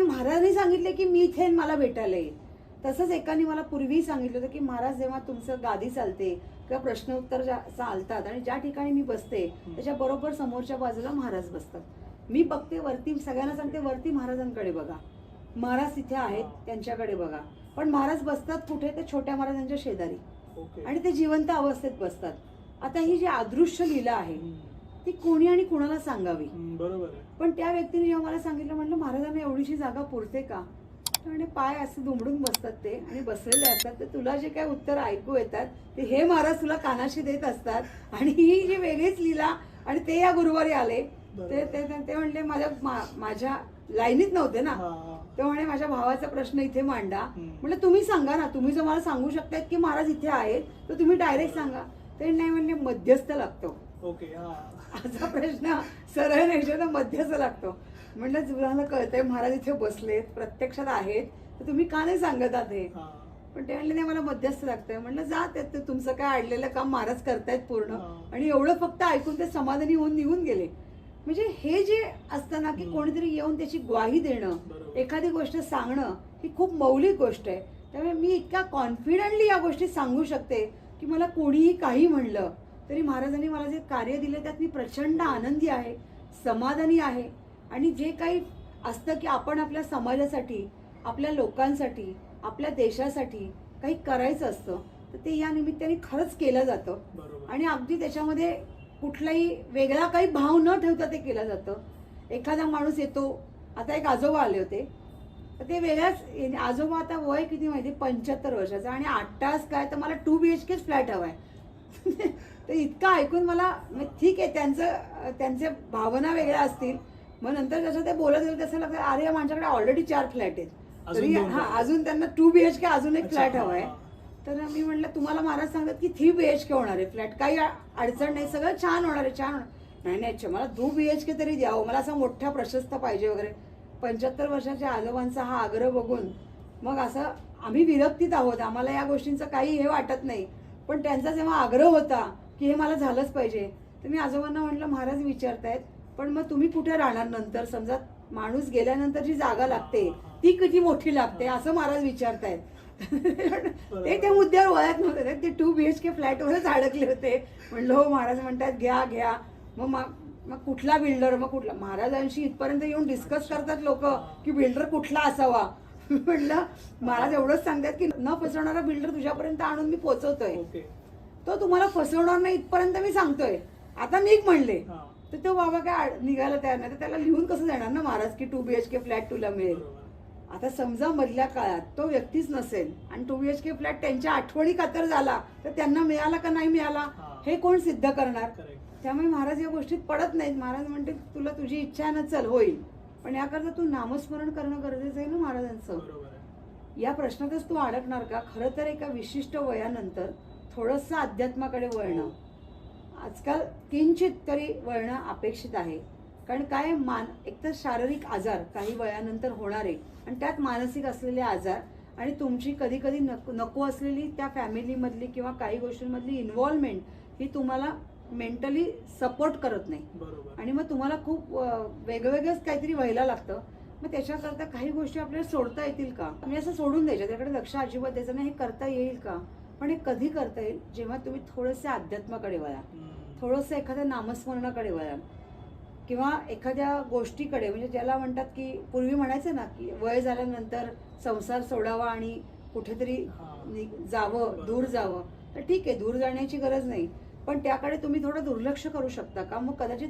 म्हणे महाराजांनी सांगितले की मी इथे मला भेटायला ये तसंच एकाने मला पूर्वी सांगितलं होतं की महाराज जेव्हा तुमचं गादी चालते किंवा प्रश्न उत्तर चालतात आणि ज्या ठिकाणी मी बसते त्याच्या बरोबर समोरच्या बाजूला महाराज बसतात. मी बघते वरती सगळ्यांना सांगते वरती महाराजांकडे बघा. महाराज तिथे आहेत त्यांच्याकडे बघा. पण महाराज बसतात कुठे? ते छोट्या महाराजांच्या शेजारी. आणि ते जिवंत अवस्थेत बसतात. आता ही जी अदृश्य लीला आहे. ती कोणी आणि कुणाला सांगावी? बरोबर पण त्या व्यक्तीने जेव्हा मला सांगितलं म्हटलं महाराजांना एवढीशी जागा पुरते का? तर म्हणे पाय असे दुमडून बसतात ते आणि बसलेले असतात. तर तुला जे काय उत्तर ऐकू येतात ते हे महाराज तुला कानाशी देत असतात. आणि ही जी वेगळीच लीला आणि ते या गुरुवारी आले. ते ते ते- म्हणले माझ्या माझ्या लाईनीत नव्हते ना. ते म्हणे माझ्या भावाचा प्रश्न इथे मांडा. म्हटलं तुम्ही सांगा ना तुम्ही जर मला सांगू शकतायत की महाराज इथे आहेत तर तुम्ही डायरेक्ट सांगा. ते नाही म्हणले मध्यस्थ लागतो. ओके हा. असा प्रश्न सरळ नाही तर मध्यस्थ लागतो. म्हटलं तुम्हाला कळतंय महाराज इथे बसलेत प्रत्यक्षात आहेत तर तुम्ही का नाही सांगत आहात हे? पण ते म्हणले नाही मला मध्यस्थ लागतंय. म्हणलं जा ते ते तुमचं काय अडलेलं काम महाराज करतायत पूर्ण. आणि एवढं फक्त ऐकून ते समाधानी होऊन निघून गेले. म्हणजे हे जे असतं ना की. कोणीतरी येऊन त्याची ग्वाही देणं. एखादी गोष्ट सांगणं ही खूप मौलिक गोष्ट आहे. त्यामुळे मी इतक्या कॉन्फिडेंटली या गोष्टी सांगू शकते की मला कोणीही काही म्हणलं तरी महाराजांनी मला जे कार्य दिले त्यात मी प्रचंड आनंदी आहे समाधानी आहे. आणि जे काही असतं की आपण आपल्या समाजासाठी आपल्या लोकांसाठी आपल्या देशासाठी काही करायचं असतं तर ते या निमित्ताने खरंच केलं जातं. आणि अगदी त्याच्यामध्ये कुठलाही वेगळा काही भाव न ठेवता ते केलं जातं. एखादा माणूस येतो आता एक आजोबा आले होते. तर ते वेगळ्याच आजोबा आता वय किती माहिती? पंच्याहत्तर वर्षाचा. आणि आठ तास काय? तर मला टू बी एच केच फ्लॅट हवाय. तर इतकं ऐकून मला ठीक आहे त्यांचं त्यांचे भावना वेगळ्या असतील. मग नंतर जसं ते बोलत गेले तसं लागतं अरे माझ्याकडे ऑलरेडी चार फ्लॅट आहेत. तरी हा. अजून त्यांना टू बी एच के अजून एक फ्लॅट हा, हवाय. हा. तर मी म्हटलं तुम्हाला महाराज सांगतात की थ्री बी एच के होणार आहे फ्लॅट काही अडचण नाही सगळं छान होणार आहे छान होणार. नाही नाही अच्छा मला टू बी एच के तरी द्यावं. मला असं मोठा प्रशस्त पाहिजे वगैरे. पंच्याहत्तर वर्षाच्या आजोबांचा हा आग्रह बघून मग असं आम्ही विरक्तीत आहोत. आम्हाला या गोष्टींचं काही हे वाटत नाही. पण त्यांचा जेव्हा आग्रह होता की हे मला झालंच पाहिजे तर मी आजोबांना म्हटलं महाराज विचारतायत पण मग तुम्ही कुठे राहणार नंतर? समजा माणूस गेल्यानंतर जी जागा लागते ती किती मोठी लागते असं महाराज विचारतायत. ते त्या मुद्द्यावर वळत नव्हते ते टू बी एच के फ्लॅटवरच अडकले होते. म्हणलं हो महाराज म्हणतात घ्या घ्या. मग मग कुठला बिल्डर मग कुठला? महाराजांशी इथपर्यंत येऊन डिस्कस करतात लोक की बिल्डर कुठला असावा? म्हणलं महाराज एवढंच सांगतात की न फसवणारा बिल्डर तुझ्यापर्यंत आणून मी पोहोचवतोय ओके. तो तुम्हाला फसवणार नाही इथपर्यंत मी सांगतोय. आता निघ म्हणले. हा. तर तो बाबा काय आड- निघायला तयार नाही तर त्याला लिहून कसं देणार ना महाराज की two B H K flat तुला मिळेल? बरोबर. आता समजा मधल्या काळात तो व्यक्तीच नसेल आणि two B H K flat त्यांच्या आठवणी खातर झाला तर त्यांना मिळाला का नाही मिळाला? हा. हे कोण सिद्ध करणार? करेक्ट त्यामुळे महाराज या गोष्टीत पडत नाहीत. महाराज म्हणते तुला तुझी इच्छा आहे ना चल होईल. पण याकरता तू नामस्मरण करणं गरजेचं आहे ना महाराजांचं. या प्रश्नातच तू अडकणार का? खरं तर एका विशिष्ट वयानंतर थोडंसं अध्यात्माकडे वळणं. आजकाल किंचित तरी वळणं अपेक्षित आहे. कारण काय मान एकतर शारीरिक आजार काही वयानंतर होणारे आणि त्यात मानसिक असलेले आजार आणि तुमची कधी कधी नको नको असलेली त्या फॅमिलीमधली किंवा काही गोष्टींमधली इन्व्हॉल्वमेंट ही तुम्हाला मेंटली सपोर्ट करत नाही. आणि मग तुम्हाला खूप वेगवेगळंच काहीतरी व्हायला लागतं. मग त्याच्याकरता काही गोष्टी आपल्याला सोडता येतील का? मी असं सोडून द्यायच्या त्याकडे लक्ष अजिबात द्यायचं नाही. हे करता येईल का? पण हे कधी करता येईल? जेव्हा तुम्ही थोडंसं अध्यात्माकडे वळा. थोडंसं एखाद्या नामस्मरणाकडे वळाल. किंवा एखाद्या गोष्टीकडे म्हणजे ज्याला म्हणतात की पूर्वी म्हणायचं ना की वय झाल्यानंतर संसार सोडावा आणि कुठेतरी जावं दूर जावं. तर ठीक आहे दूर जाण्याची गरज नाही. पण त्याकडे तुम्ही थोडं दुर्लक्ष करू शकता का? मग कदाचित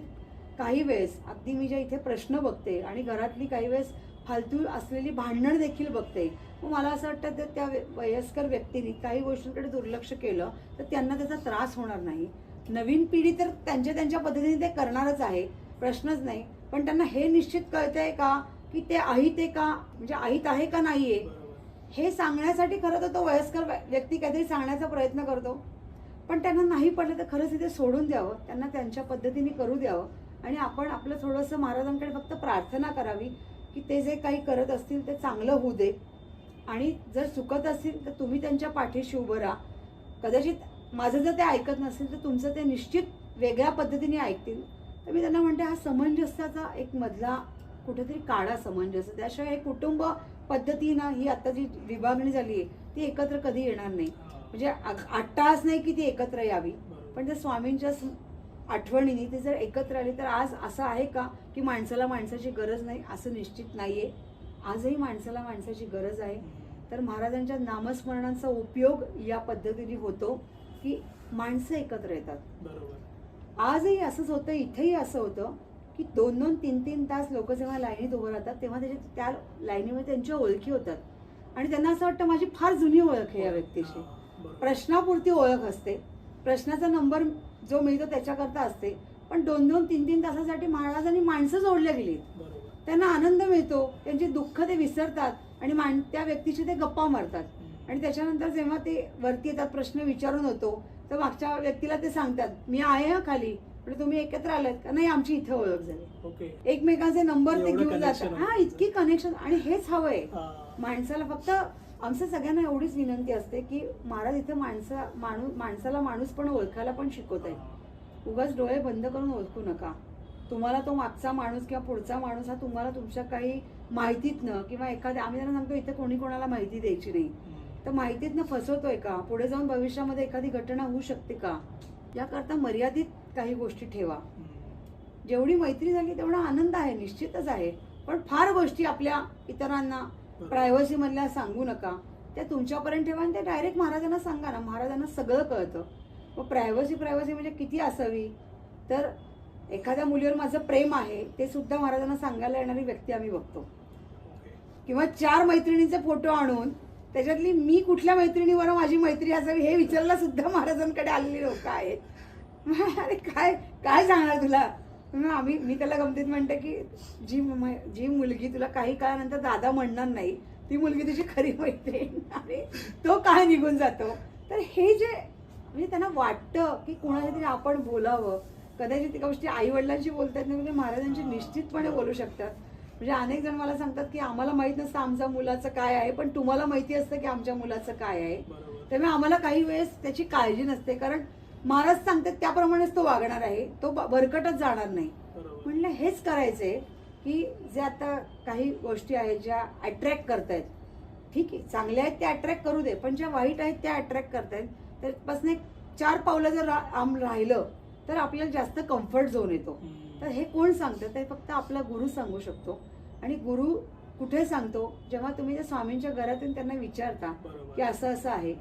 काही वेळेस अगदी मी ज्या इथे प्रश्न बघते आणि घरातली काही वेळेस फालतू असलेली भांडण देखील बघते मग मला असं वाटतं की त्या वयस्कर व्यक्तीने काही गोष्टींकडे दुर्लक्ष केलं तर त्यांना त्याचा त्रास होणार नाही. नवीन पिढी तर त्यांच्या त्यांच्या पद्धतीने ते करणारच आहे प्रश्नच नाही. पण त्यांना हे निश्चित कळतंय का की ते अहित आहे का? म्हणजे अहित आहे का नाही आहे हे सांगण्यासाठी खरं तर तो वयस्कर व्य- व्यक्ती काहीतरी सांगण्याचा प्रयत्न करतो. पण त्यांना नाही पडलं तर खरंच इथे सोडून द्यावं. त्यांना त्यांच्या पद्धतीने करू द्यावं. आणि आपण आपलं थोडंसं महाराजांकडे फक्त प्रार्थना करावी की ते जे काही करत असतील ते चांगलं होऊ दे. आणि जर चुकत असतील तर तुम्ही त्यांच्या पाठीशी उभं राहा. कदाचित माझं जर ते ऐकत नसेल तर तुमचं ते निश्चित वेगळ्या पद्धतीने ऐकतील. तर मी त्यांना म्हणते हा समंजस्याचा एक मधला कुठेतरी काढा समंजस. त्याशिवाय हे कुटुंब पद्धतीनं ही आता जी विभागणी झाली आहे ती एकत्र कधी येणार नाही. म्हणजे आ- अट्टास नाही की ती एकत्र यावी. पण त्या स्वामींच्या आठवणीने ते जर एकत्र आली तर आज असं आहे का की माणसाला माणसाची गरज नाही असं निश्चित नाहीये आजही माणसाला माणसाची गरज आहे. तर महाराजांच्या नामस्मरणांचा उपयोग या पद्धतीने होतो की माणसं एकत्र येतात आजही असंच होतं इथेही असं होतं की दोन दोन तीन तीन तास लोक जेव्हा लाईनीत उभं राहतात तेव्हा त्याच्या त्या लाईनीमध्ये त्यांच्या ओळखी होतात आणि त्यांना असं वाटतं माझी फार जुनी ओळख आहे या व्यक्तीशी. प्रश्नापुरती ओळख असते. प्रश्नाचा नंबर जो मिळतो त्याच्याकरता असते. पण दोन दोन तीन तीन तासासाठी महाराजांनी माणसं जोडल्या गेलीत. त्यांना आनंद मिळतो त्यांची दुःख ते विसरतात आणि मान त्या व्यक्तीशी ते गप्पा मारतात. आणि त्याच्यानंतर जेव्हा ते वरती येतात प्रश्न विचारून होतो तर मागच्या व्यक्तीला ते सांगतात मी आहे हा खाली पण तुम्ही एकत्र आलात का? नाही आमची इथे ओळख झाली. ओके. एकमेकांचे नंबर ते घेऊन जातात. हा इतकी कनेक्शन आणि हेच हवंय. माणसाला फक्त आमचं सगळ्यांना एवढीच विनंती असते की महाराज इथे माणसा माणूस माणसाला माणूस पण ओळखायला पण शिकवत आहेत उगाच डोळे बंद करून ओळखू नका तुम्हाला तो मागचा माणूस किंवा पुढचा माणूस हा तुम्हाला तुमच्या काही माहितीतनं किंवा एखाद्या आम्ही त्यांना सांगतो इथे कोणी कोणाला माहिती द्यायची नाही. तर माहितीतनं फसवतोय का पुढे जाऊन भविष्यामध्ये एखादी घटना होऊ शकते का याकरता मर्यादित काही गोष्टी ठेवा. जेवढी मैत्री झाली तेवढा आनंद आहे निश्चितच आहे पण फार गोष्टी आपल्या इतरांना. प्रायव्हसी मधल्या सांगू नका. त्या तुमच्यापर्यंत ठेवा आणि त्या डायरेक्ट महाराजांना सांगा ना. महाराजांना सगळं कळतं. मग प्रायव्हसी प्रायव्हसी म्हणजे किती असावी? तर एखाद्या मुलीवर माझं प्रेम आहे ते सुद्धा महाराजांना सांगायला येणारी व्यक्ती आम्ही बघतो. किंवा चार मैत्रिणींचे फोटो आणून त्याच्यातली मी कुठल्या मैत्रिणीवर माझी मैत्री असावी हे विचारायला सुद्धा महाराजांकडे आलेली लोक आहेत. अरे काय काय सांगणार तुला? आम्ही मी त्याला गमतीत म्हणते की जी जी मुलगी तुला काही काळानंतर दादा म्हणणार नाही ती मुलगी तुझी खरी मैत्रीण अरे तो काय निघून जातो. तर हे जे म्हणजे त्यांना वाटतं की कोणाच्या तरी आपण बोलावं. कदाचित ती गोष्टी आई वडिलांशी बोलतात नाही म्हणजे महाराजांशी निश्चितपणे बोलू शकतात. म्हणजे अनेक जण मला सांगतात की आम्हाला माहीत नसतं आमच्या मुलाचं काय आहे पण तुम्हाला माहिती असतं की आमच्या मुलाचं काय आहे. त्यामुळे आम्हाला काही वेळेस त्याची काळजी नसते कारण महाराज सांगतात त्याप्रमाणेच तो वागणार आहे. तो ब- भरकटच जाणार नाही. म्हणलं हेच करायचंय की जे आता काही गोष्टी आहेत ज्या अट्रॅक्ट करतायत. ठीक आहे चांगल्या आहेत त्या अट्रॅक्ट करू दे पण ज्या वाईट आहेत त्या अट्रॅक्ट करतायत. त्यापासून एक चार पावलं जर आम राहिलं तर आपल्याला जास्त कम्फर्ट झोन येतो. तर हे कोण सांगतं? ते फक्त आपला गुरु सांगू शकतो. आणि गुरु कुठे सांगतो? जेव्हा तुम्ही त्या स्वामींच्या घरातून त्यांना विचारता. की असं असं आहे.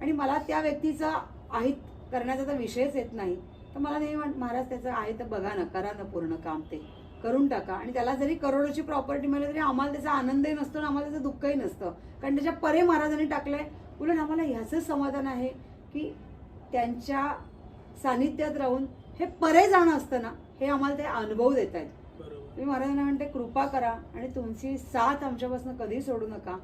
आणि मला त्या व्यक्तीचा आहित करण्याचा तर विषयच येत नाही. तर मला नाही म्हण महाराज त्याचं आहे तर बघा ना करा ना पूर्ण काम ते. करून टाका. आणि त्याला जरी करोडोची प्रॉपर्टी मिळाली तरी आम्हाला त्याचा आनंदही नसतो आणि आम्हाला त्याचं दुःखही नसतं. कारण त्याच्या परे महाराजांनी टाकलंय. उलट आम्हाला ह्याचं समाधान आहे की त्यांच्या सानिध्यात राहून हे परे जाणं असतं ना हे आम्हाला ते अनुभव देत आहेत. मी महाराजांना म्हणते कृपा करा आणि तुमची साथ आमच्यापासून कधी सोडू नका.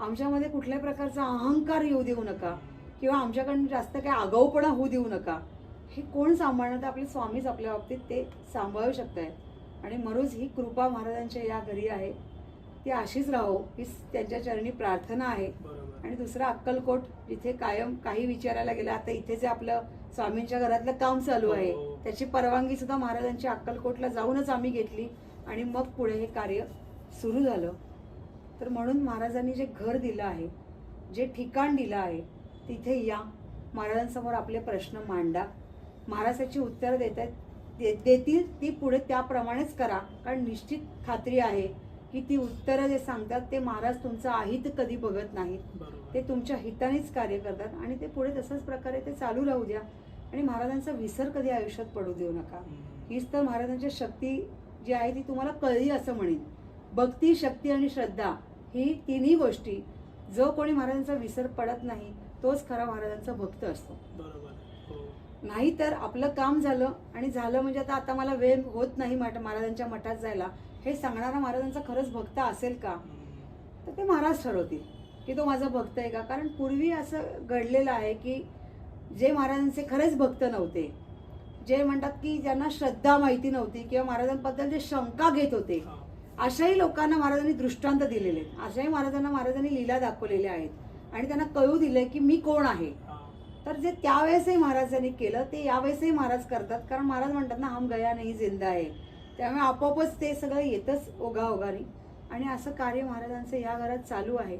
आमच्यामध्ये कुठल्याही प्रकारचा अहंकार येऊ देऊ नका. किंवा आमच्याकडून जास्त काही आगाऊपणा होऊ देऊ नका. हे कोण सांभाळणार? तर आपले स्वामीच आपल्या बाबतीत ते सांभाळू शकत आहेत आणि म्हणूनच ही कृपा महाराजांच्या या घरी आहे. ती अशीच राहो ही त्यांच्या चरणी प्रार्थना आहे. आणि दुसरं अक्कलकोट जिथे कायम काही विचारायला गेलं आता इथे जे आपलं स्वामींच्या घरातलं काम चालू आहे हो. त्याची परवानगी सुद्धा महाराजांची अक्कलकोटला जाऊनच आम्ही घेतली आणि मग पुढे हे कार्य सुरू झालं. तर म्हणून महाराजांनी जे घर दिलं आहे जे ठिकाण दिलं आहे तिथे या. महाराजांसमोर आपले प्रश्न मांडा. महाराज त्याची उत्तरं देत आहेत. दे- देतील ती पुढे त्याप्रमाणेच करा. कारण निश्चित खात्री आहे की ती उत्तरं जे सांगतात ते महाराज तुमचं अहित कधी बघत नाहीत. ते तुमच्या हितानेच कार्य करतात आणि ते पुढे तसंच प्रकारे ते चालू राहू द्या. आणि महाराजांचा विसर कधी आयुष्यात पडू देऊ नका. हीच तर महाराजांची शक्ती जी आहे ती तुम्हाला कळली असं म्हणेन. भक्ती शक्ती आणि श्रद्धा ही तिन्ही गोष्टी. जो कोणी महाराजांचा विसर पडत नाही तोच खरा महाराजांचा भक्त असतो. बरोबर हो. नाही तर आपलं काम झालं आणि झालं म्हणजे आता आता मला वेळ होत नाही महाराजांच्या मठात जायला. हे सांगणारा महाराजांचा खरंच भक्त असेल का. तर ते महाराज ठरवतील की तो माझा भक्त आहे का? कारण पूर्वी असं घडलेलं आहे की जे महाराजांचे खरेच भक्त नव्हते जे म्हणतात की ज्यांना श्रद्धा माहिती नव्हती किंवा महाराजांबद्दल जे शंका घेत होते. अशाही लोकांना महाराजांनी दृष्टांत दिलेले आहेत. अशाही महाराजांना महाराजांनी लीला दाखवलेल्या आहेत. आणि त्यांना कळू दिलं की मी कोण आहे. तर जे त्यावेळेसही महाराजांनी केलं ते यावेळेसही महाराज करतात. कारण महाराज म्हणतात ना हम गया नाही जिंदा आहे त्यामुळे आपोआपच ते सगळं येतच ओघाओघाने. आणि असं कार्य महाराजांचं या घरात चालू आहे.